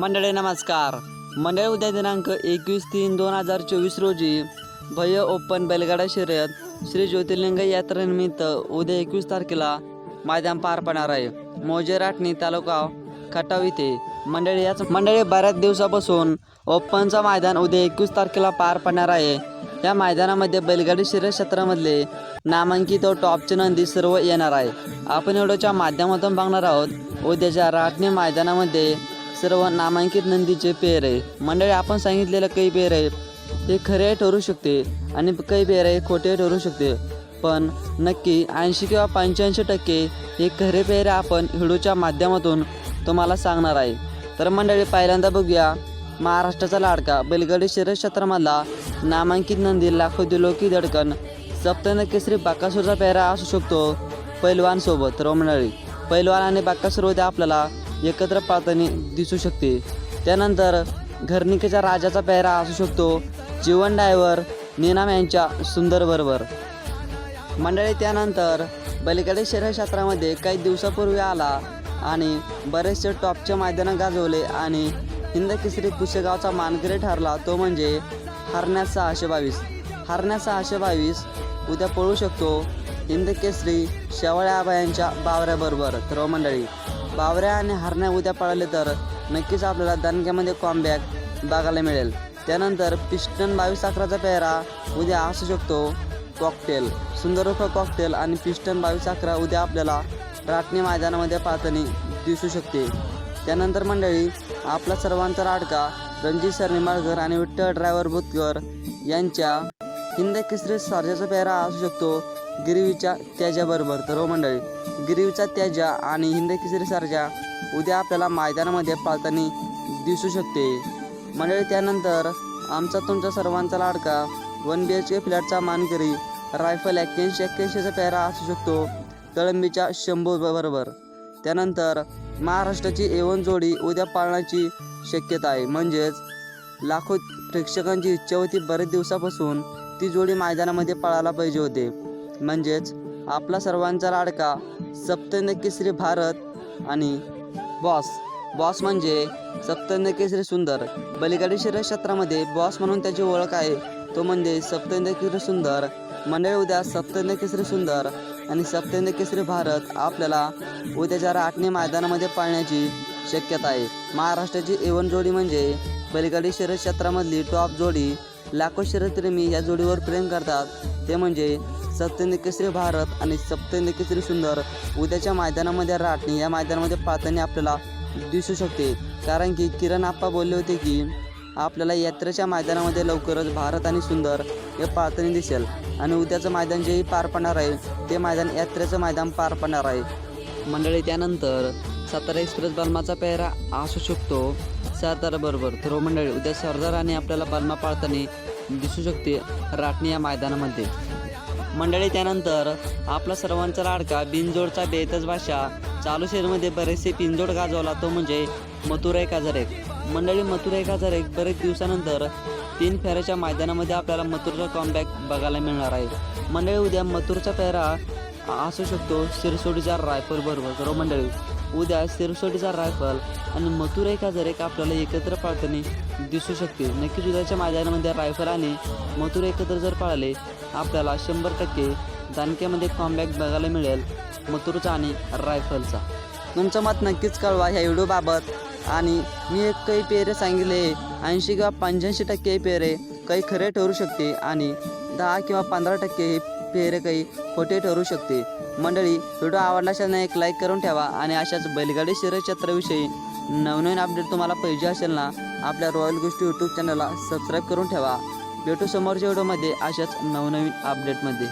मंडळी नमस्कार. मंडळी उद्या दिनांक एकवीस तीन दोन हजार चोवीस रोजी भय ओपन बैलगाडा शर्यत श्री ज्योतिर्लिंग यात्रेनिमित्त उद्या एकवीस तारखेला मैदान पार पडणार आहे. मोजे राटणी तालुका खटाव इथे. मंडळी याच मंडळी बऱ्याच दिवसापासून ओपनचं मैदान उद्या एकवीस तारखेला पार पडणार आहे. या मैदानामध्ये बैलगाडी शर्यत क्षेत्रामधले नामांकित व टॉपचे नंदी सर्व येणार आहे. आपण एवढ्याच्या माध्यमातून बघणार आहोत. उद्याच्या राटणी मैदानामध्ये सर्व नामांकित नंदीचे पेर आहे. मंडळी आपण सांगितलेलं काही पेर आहे हे खरे ठरू शकते आणि काही पेर आहे खोटे ठरू शकते. पण नक्की ऐंशी किंवा पंच्याऐंशी टक्के हे खरे पेर आपण हिडूच्या माध्यमातून तुम्हाला सांगणार आहे. तर मंडळी पहिल्यांदा बघूया महाराष्ट्राचा लाडका बैलगाडी शर्यत क्षेत्रामधला नामांकित नंदी लाखो दिलोकी दडकन सप्तन केसरी बाकासूरचा पेहरा असू शकतो पैलवानसोबत. रोमंडळी तर हो मंडळी पैलवान आणि बाकासूर होते आपल्याला एकत्र पातळी दिसू शकते. त्यानंतर घरनिकेच्या राजाचा पेहरा असू शकतो जीवन डायव्हर निनाम यांच्या सुंदर बरोबर मंडळी त्यानंतर बलीकडे शहरशास्त्रामध्ये काही दिवसापूर्वी आला आणि बरेचसे टॉपचे मैदानं गाजवले आणि हिंद केसरी कुशेगावचा मानकरी ठरला तो म्हणजे हरण्यास सहाशे बावीस. हरण्यास सहाशे बावीस उद्या पळू शकतो हिंद केसरी शेवळ्या आबा यांच्या बावऱ्याबरोबर. तर हो मंडळी बावऱ्या आणि हरण्या उद्या पळाले तर नक्कीच आपल्याला दणक्यामध्ये कॉम्बॅक बघायला मिळेल. त्यानंतर पिस्टन बावीस अकराचा पेहरा उद्या असू शकतो. कॉकटेल सुंदर कॉकटेल आणि पिस्टन बावीस अकरा उद्या आपल्याला राटणी मैदानामध्ये पाहताना दिसू शकते. त्यानंतर मंडळी आपला सर्वांचा लाडका रणजित सर निंबाळकर आणि विठ्ठल ड्रायव्हर बुतकर यांच्या हिंद केसरी सारजाचा पेहरा असू शकतो. गिरवीच्या त्याज्याबरोबर तर हो मंडळी गिरवीचा त्याज्या आणि हिंद केसरी उद्या आपल्याला मैदानामध्ये पाळताना दिसू शकते. मंडळी त्यानंतर आमचा तुमचा सर्वांचा लाडका वन बी एच के फ्लॅटचा मानकरी रायफल एक्क्याऐंशी एक्क्याऐंशीचा पेहरा असू शकतो कळंबीच्या शंभू बरोबर. त्यानंतर महाराष्ट्राची एवन जोडी उद्या पाळण्याची शक्यता आहे. म्हणजेच लाखो प्रेक्षकांची इच्छा होती बरेच दिवसापासून ती जोडी मैदानामध्ये पळायला पाहिजे होते. म्हणजेच आपला सर्वांचा लाडका सप्तनकेसरी भारत आणि बॉस. बॉस म्हणजे सप्तनकेसरी सुंदर. बलिगाडी शरीर क्षेत्रामध्ये बॉस म्हणून त्याची ओळख आहे. तो म्हणजे सप्तनकेसरी सुंदर. मंडळ उद्या सप्तनकेसरी सुंदर आणि सप्तनकेसरी भारत आपल्याला उद्याच्या राटणी मैदानामध्ये पाळण्याची शक्यता आहे. महाराष्ट्राची एवन जोडी म्हणजे बलिगाडी शरीर क्षेत्रामधली टॉप जोडी लाखो शर्यतप्रेमी या जोडीवर प्रेम करतात. ते म्हणजे सप्तन भारत आणि सप्तन सुंदर. उद्याच्या मैदानामध्ये राटणी. या मैदानामध्ये पाहताना आपल्याला दिसू शकते. कारण की किरण आप्पा बोलले होते की आपल्याला यात्रेच्या मैदानामध्ये लवकरच भारत आणि सुंदर हे पाहताना दिसेल. आणि उद्याचं मैदान जेही पार पडणार आहे ते मैदान यात्रेचं मैदान पार पडणार आहे. मंडळी त्यानंतर सातारा एक्सप्रेस बलमाचा पेहरा असू शकतो. साताराबरोबर तर हो मंडळी उद्या सरदार आणि आपल्याला बलमा पाळताना दिसू शकते राटणी या मैदानामध्ये. मंडळी त्यानंतर आपला सर्वांचा लाडका बिनजोडचा बेतच भाषा चालू शहरमध्ये बरेचसे पिंजोड गाजवला तो म्हणजे मथुराई काजारेक मंडळी मथुराई काजारेक बरेच दिवसानंतर तीन फेऱ्याच्या मैदानामध्ये आपल्याला मथुरचा कॉमबॅक बघायला मिळणार आहे. मंडळी उद्या मथुरचा फेरा असू शकतो सिरसोडीचा रायपूर बरोबर. हो मंडळी उद्या सिरसोटीचा रायफल आणि मथुराई एक आपल्याला एकत्र पाळताना दिसू शकते नक्कीच उद्याच्या मैदानामध्ये रायफल आणि मथुरा एकत्र जर पाळले आपल्याला शंभर टक्के दानक्यामध्ये कॉम्बॅक बघायला मिळेल मथुरचा आणि रायफलचा. तुमचं मत नक्कीच कळवा ह्या व्हिडिओबाबत आणि मी एक काही पेरे सांगितले ऐंशी किंवा पंच्याऐंशी टक्के पेरे काही खरे ठरू शकते आणि दहा किंवा पंधरा टक्के हे पेरे काही खोटे ठरू शकते. मंडळी व्हिडिओ आवडला असेल ना एक लाईक करून ठेवा आणि अशाच बैलगाडी शर्यत क्षेत्राविषयी नवनवीन अपडेट तुम्हाला पाहिजे असेल ना आपल्या रॉयल गोष्टी यूट्यूब चॅनलला सबस्क्राईब करून ठेवा. भेटू समोरच्या व्हिडिओमध्ये अशाच नवनवीन अपडेटमध्ये